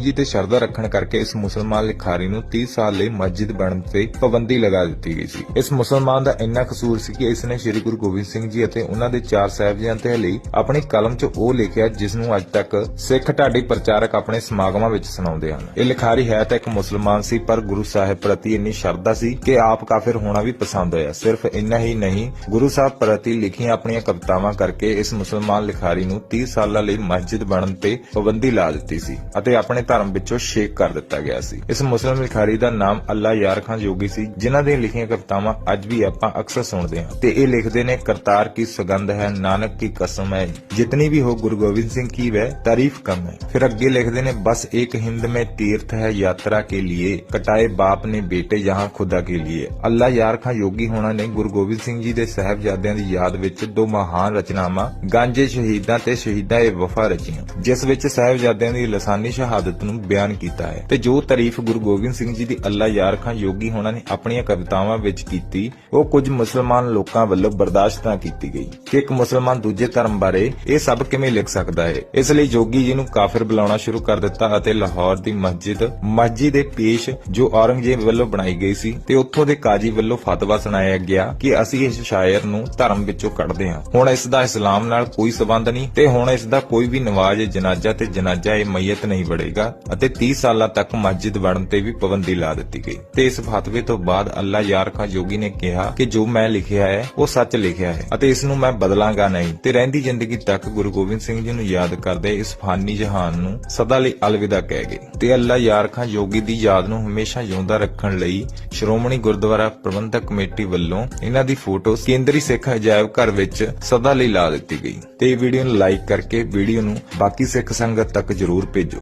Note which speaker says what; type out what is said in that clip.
Speaker 1: ਜੀ ਤੇ ਸ਼ਰਧਾ ਰੱਖਣ ਕਰਕੇ ਇਸ ਮੁਸਲਮਾਨ ਲਿਖਾਰੀ ਨੂੰ 30 ਸਾਲ ਲਈ ਮਸਜਿਦ ਬਣਨ ਤੇ ਪਾਬੰਦੀ ਲਗਾ ਦਿੱਤੀ ਗਈ ਸੀ। ਇਸ ਮੁਸਲਮਾਨ ਦਾ ਇੰਨਾ ਕਸੂਰ ਸੀ ਕਿ ਇਸ ਨੇ ਸ੍ਰੀ ਗੁਰੂ ਗੋਬਿੰਦ ਸਿੰਘ ਜੀ ਅਤੇ ਉਹਨਾਂ ਦੇ ਚਾਰ ਸਾਹਿਬਜ਼ਾਦਿਆਂ ਲਈ ਆਪਣੀ ਕਲਮ 'ਚ ਉਹ ਲਿਖਿਆ ਜਿਸ ਨੂੰ ਅੱਜ ਤੱਕ ਸਿੱਖ ਢਾਡੀ ਪ੍ਰਚਾਰਕ ਆਪਣੇ ਸਮਾਗਮਾਂ ਵਿੱਚ ਸੁਣਾਉਂਦੇ ਹਨ। ਇਹ ਲਿਖਾਰੀ ਹੈ ਤਾਂ ਇੱਕ ਮੁਸਲਮਾਨ ਸੀ, ਪਰ ਗੁਰੂ ਸਾਹਿਬ ਪ੍ਰਤੀ ਇੰਨੀ ਸ਼ਰਧਾ ਸੀ ਕਿ ਆਪ ਕਾਫਿਰ ਹੋਣਾ ਵੀ ਪਸੰਦ ਹੋਇਆ। ਸਿਰਫ ਇੰਨਾ ਹੀ ਨਹੀਂ, ਗੁਰੂ ਸਾਹਿਬ ਪ੍ਰਤੀ ਲਿਖੀਆਂ ਆਪਣੀਆਂ ਕਵਿਤਾਵਾਂ ਕਰਕੇ ਇਸ ਮੁਸਲਮਾਨ ਲਿਖਾਰੀ ਨੂੰ 30 ਸਾਲਾਂ ਲਈ ਮਸਜਿਦ ਬਣਨ ਤੇ ਪਾਬੰਦੀ ਲਾ ਦਿੱਤੀ ਸੀ ਅਤੇ ਆਪਣੇ ਧਰਮ ਵਿੱਚੋਂ ਸ਼ੇਕ ਕਰ ਦਿੱਤਾ ਗਿਆ ਸੀ। ਇਸ ਮੁਸਲਮ ਲਿਖਾਰੀ ਦਾ ਨਾਮ ਅੱਲਾ ਯਾਰ ਖਾਨ ਜੋਗੀ ਸੀ, ਜਿਨ੍ਹਾਂ ਦੀਆਂ ਲਿਖੀਆਂ ਕਵਿਤਾਵਾਂ ਅੱਜ ਵੀ ਆਪਾਂ ਅਕਸਰ ਸੁਣਦੇ ਹਾਂ। ਤੇ ਇਹ ਲਿਖਦੇ ਨੇ, ਕਰਤਾਰ ਕੀ ਸੁਗੰਧ ਹੈ, ਨਾਨਕ ਕੀ ਕਸਮ ਹੈ, ਜਿਤਨੀ ਵੀ ਹੋ ਗੁਰੂ ਗੋਬਿੰਦ ਸਿੰਘ ਕੀ ਵੈ, ਤਾਰੀਫ ਕਮ ਹੈ। ਫਿਰ ਅੱਗੇ ਲਿਖਦੇ ਨੇ, ਬਸ ਇੱਕ ਹਿੰਦ ਮੇ ਤੀਰਥ ਹੈ ਯਾਤਰਾ ਕੇ ਲਈ ਕਟਾਏ ਬਾਪ ਨੇ ਬੇਟੇ ਯਹਾਂ ਖੁਦਾ ਕੇ ਲਈ ਅੱਲਾ ਯਾਰ ਖਾਂ ਯੋਗੀ ਹੋਣਾ ਨੇ ਗੁਰੂ ਗੋਬਿੰਦ ਸਿੰਘ ਜੀ ਦੇ ਸਹਿਬਜ਼ਾਦਿਆਂ ਦੀ ਯਾਦ ਵਿੱਚ ਦੋ ਮਹਾਨ ਰਚਨਾਵਾਂ, ਗਾਂਜੇ ਸ਼ਹੀਦਾਂ ਤੇ ਸ਼ਹੀਦਾਂ ਇਹ ਵਫਾ ਰਚੀਆਂ, ਜਿਸ ਵਿੱਚ ਸਹਿਬਜ਼ਾਦਿਆਂ ਦੀ ਲਸਾਨੀ ਸ਼ਹਾਦਤ ਨੂੰ ਬਿਆਨ ਕੀਤਾ ਹੈ। ਤੇ ਜੋ ਤਾਰੀਫ ਗੁਰੂ ਗੋਬਿੰਦ ਸਿੰਘ ਜੀ ਦੀ ਅੱਲਾ ਯਾਰ ਖਾਂ ਯੋਗੀ ਹੋਣਾ ਨੇ ਆਪਣੀਆਂ ਕਵਿਤਾਵਾਂ ਵਿੱਚ ਕੀਤੀ, ਉਹ ਕੁਝ ਮੁਸਲਮਾਨ ਲੋਕਾਂ ਵੱਲੋਂ ਬਰਦਾਸ਼ਤ ਨਾ ਕੀਤੀ ਗਈ ਕਿ ਇੱਕ ਮੁਸਲਮਾਨ ਦੂਜੇ ਧਰਮ ਬਾਰੇ ਇਹ ਸਭ ਕਿਵੇਂ ਲਿਖ ਸਕਦਾ ਹੈ। ਇਸ ਲਈ ਜੋਗੀ ਜੀ ਨੂੰ ਕਾਫਿਰ ਬੁਲਾਉਣਾ ਸ਼ੁਰੂ ਕਰ ਦਿੱਤਾ ਅਤੇ ਲਾਹੌਰ ਦੀ ਮਸਜਿਦ ਮਸਜਿਦ ਦੇ ਪੇਸ਼ ਜੋ ਔਰੰਗਜ਼ੇਬ ਵੱਲੋਂ ਬਣਾਈ ਗਈ ਸੀ ਤੇ ਉੱਥੋਂ ਦੇ ਕਾਜੀ ਵੱਲੋਂ ਫਤਵਾ ਸੁਣਾਇਆ ਗਿਆ ਕਿ ਅਸੀਂ ਇਸ ਸ਼ਾਇਰ ਨੂੰ ਧਰਮ ਵਿੱਚੋਂ ਕੱਢਦੇ ਹਾਂ। ਹੁਣ ਇਸ ਦਾ ਇਸਲਾਮ ਨਾਲ ਕੋਈ ਸਬੰਧ ਨਹੀਂ ਤੇ ਹੁਣ ਇਸ ਦਾ ਕੋਈ ਵੀ ਨਵਾਜ਼, ਜਨਾਜ਼ਾ ਤੇ ਜਨਾਜ਼ਾ ਇਹ ਮਈਤ ਨਹੀਂ ਵੜੇਗਾ ਅਤੇ 30 ਸਾਲਾਂ ਤੱਕ ਮਸਜਿਦ ਬਣਨ ਤੇ ਵੀ ਪਾਬੰਦੀ ਲਾ ਦਿੱਤੀ ਗਈ। ਤੇ ਇਸ ਫਤਵੇ ਤੋਂ ਬਾਅਦ ਅੱਲਾ ਯਾਰ ਖਾਂ ਜੋਗੀ ਨੇ ਕਿਹਾ ਕਿ ਜੋ ਮੈਂ ਲਿਖਿਆ ਹੈ, ਉਹ ਸੱਚ ਲਿਖਿਆ ਹੈ ਅਤੇ ਇਸ ਨੂੰ ਮੈਂ ਬਦਲਾਂਗਾ ਨਹੀਂ। ਤੇ ਰਹਿੰਦੀ ਜ਼ਿੰਦਗੀ ਤੱਕ ਗੁਰੂ ਗੋਬਿੰਦ ਸਿੰਘ ਜੀ ਨੂੰ ਯਾਦ ਕਰਦੇ ਇਸ ਫਾਨੀ ਜਹਾਨ ਨੂੰ ਸਦਾ ਲਈ ਅਲਵਿਦਾ ਕਹਿ ਗਏ। ਤੇ ਅੱਲਾ ਯਾਰ ਖਾਂ ਜੋਗੀ ਦੀ ਯਾਦ ਨੂੰ ਹਮੇਸ਼ਾ ਜਿਉਂਦਾ ਰੱਖਣ ਲਈ ਸ਼੍ਰੋਮਣੀ ਗੁਰਦੁਆਰਾ ਪ੍ਰਬੰਧਕ ਕਮੇਟੀ ਵੱਲੋਂ ਇਹਨਾਂ ਦੀ ਫੋਟੋ ਕੇਂਦਰੀ ਸਿੱਖ ਅਜਾਇਬ ਘਰ ਵਿੱਚ ਸਦਾ ਲਈ ਲਾ ਦਿੱਤੀ ਗਈ। ਤੇ ਇਹ ਵੀਡੀਓ ਨੂੰ ਲਾਈਕ ਕਰਕੇ ਵੀਡੀਓ ਨੂੰ ਬਾਕੀ ਸਿੱਖ ਸੰਗਤ ਤੱਕ ਜਰੂਰ ਭੇਜੋ।